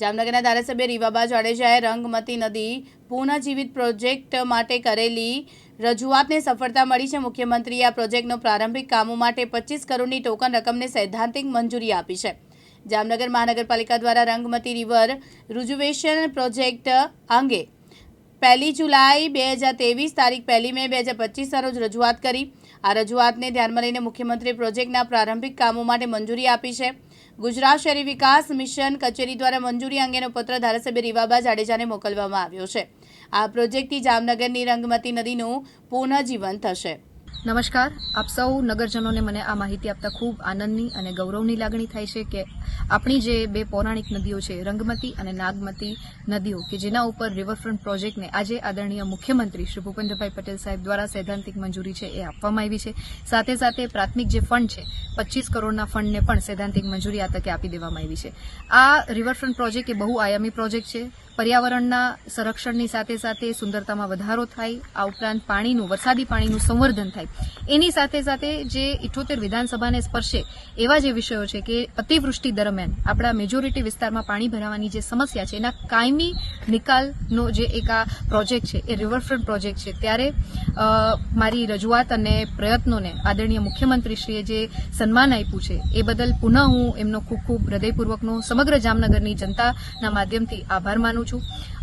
જામનગરના ધારાસભ્ય રીવાબા જાડેજાએ રંગમતી નદી પુનઃજીવિત પ્રોજેક્ટ માટે કરેલી રજૂઆતને સફળતા મળી છે. મુખ્યમંત્રીએ આ પ્રોજેક્ટનો પ્રારંભિક કામો માટે પચીસ કરોડની ટોકન રકમને સૈદ્ધાંતિક મંજૂરી આપી છે. જામનગર મહાનગરપાલિકા દ્વારા રંગમતી રિવર રુજુવેશન પ્રોજેક્ટ અંગે પહેલી જુલાઈ બે હજાર ત્રેવીસ તારીખ પહેલી મે બે હજાર પચીસના રોજ રજૂઆત કરી. આ રજૂઆતને ધ્યાનમાં લઈને મુખ્યમંત્રીએ પ્રોજેક્ટના પ્રારંભિક કામો માટે મંજૂરી આપી છે. ગુજરાત શહેરી વિકાસ મિશન કચેરી દ્વારા મંજૂરી અંગેનો પત્ર ધારાસભ્ય રીવાબા જાડેજાને મોકલવામાં આવ્યો છે. આ પ્રોજેક્ટથી જામનગરની રંગમતી નદીનું પુનઃજીવન થશે. નમસ્કાર. આપ સૌ નગરજનોને મને આ માહિતી આપતા ખૂબ આનંદની અને ગૌરવની લાગણી થાય છે કે આપણી જે બે પૌરાણિક નદીઓ છે, રંગમતી અને નાગમતી નદીઓ, કે જેના ઉપર રિવરફ્રન્ટ પ્રોજેક્ટને આજે આદરણીય મુખ્યમંત્રી શ્રી ભૂપેન્દ્રભાઈ પટેલ સાહેબ દ્વારા સૈદ્ધાંતિક મંજૂરી છે એ આપવામાં આવી છે. સાથે સાથે પ્રાથમિક જે ફંડ છે, પચીસ કરોડના ફંડને પણ સૈદ્ધાંતિક મંજૂરી આ તકે આપી દેવામાં આવી છે. આ રિવરફ્રન્ટ પ્રોજેક્ટ એ બહુ આયામી પ્રોજેક્ટ છે. પર્યાવરણના સંરક્ષણની સાથે સાથે સુંદરતામાં વધારો થાય, આ ઉપરાંત પાણીનું, વરસાદી પાણીનું સંવર્ધન થાય. એની સાથે સાથે જે ઇઠોતેર વિધાનસભાને સ્પર્શે એવા જે વિષયો છે કે અતિવૃષ્ટિ દરમિયાન આપણા મેજોરિટી વિસ્તારમાં પાણી ભરાવાની જે સમસ્યા છે, એના કાયમી નિકાલનો જે એક આ પ્રોજેક્ટ છે, એ રિવરફ્રન્ટ પ્રોજેક્ટ છે, ત્યારે મારી રજૂઆત અને પ્રયત્નોને આદરણીય મુખ્યમંત્રીશ્રીએ જે સન્માન આપ્યું છે, એ બદલ પુનઃ હું એમનો ખૂબ ખૂબ હૃદયપૂર્વકનો સમગ્ર જામનગરની જનતાના માધ્યમથી આભાર માનું છું.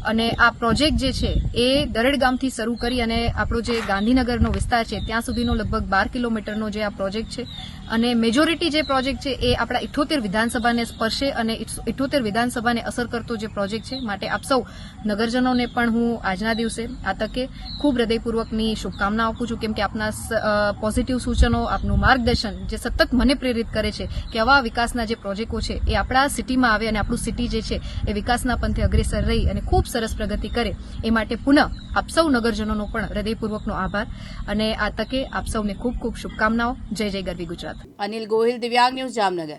અને આ પ્રોજેક્ટ જે છે, એ દરેડ ગામથી શરૂ કરી અને આપણો જે ગાંધીનગરનો વિસ્તાર છે, ત્યાં સુધીનો લગભગ બાર કિલોમીટરનો જે આ પ્રોજેક્ટ છે અને મેજોરિટી જે પ્રોજેક્ટ છે એ આપણા ઇઠોતેર વિધાનસભાને સ્પર્શે અને ઇઠોતેર વિધાનસભાને અસર કરતો જે પ્રોજેક્ટ છે માટે આપ સૌ નગરજનોને પણ હું આજના દિવસે આ તકે ખૂબ હૃદયપૂર્વકની શુભકામના આપું છું. કેમ કે આપના પોઝિટિવ સૂચનો, આપનું માર્ગદર્શન જે સતત મને પ્રેરિત કરે છે કે આવા વિકાસના જે પ્રોજેક્ટો છે એ આપણા સિટીમાં આવે અને આપણું સિટી જે છે એ વિકાસના પંથે અગ્રેસર રહી અને ખૂબ સરસ પ્રગતિ કરે એ માટે પુનઃ આપ સૌ નગરજનોનો પણ હૃદયપૂર્વકનો આભાર અને આ તકે આપ સૌને ખૂબ ખૂબ શુભકામનાઓ. જય જય ગરવી ગુજરાત. અનિલ ગોહિલ દિવ્યાંગ ન્યૂઝ જામનગર.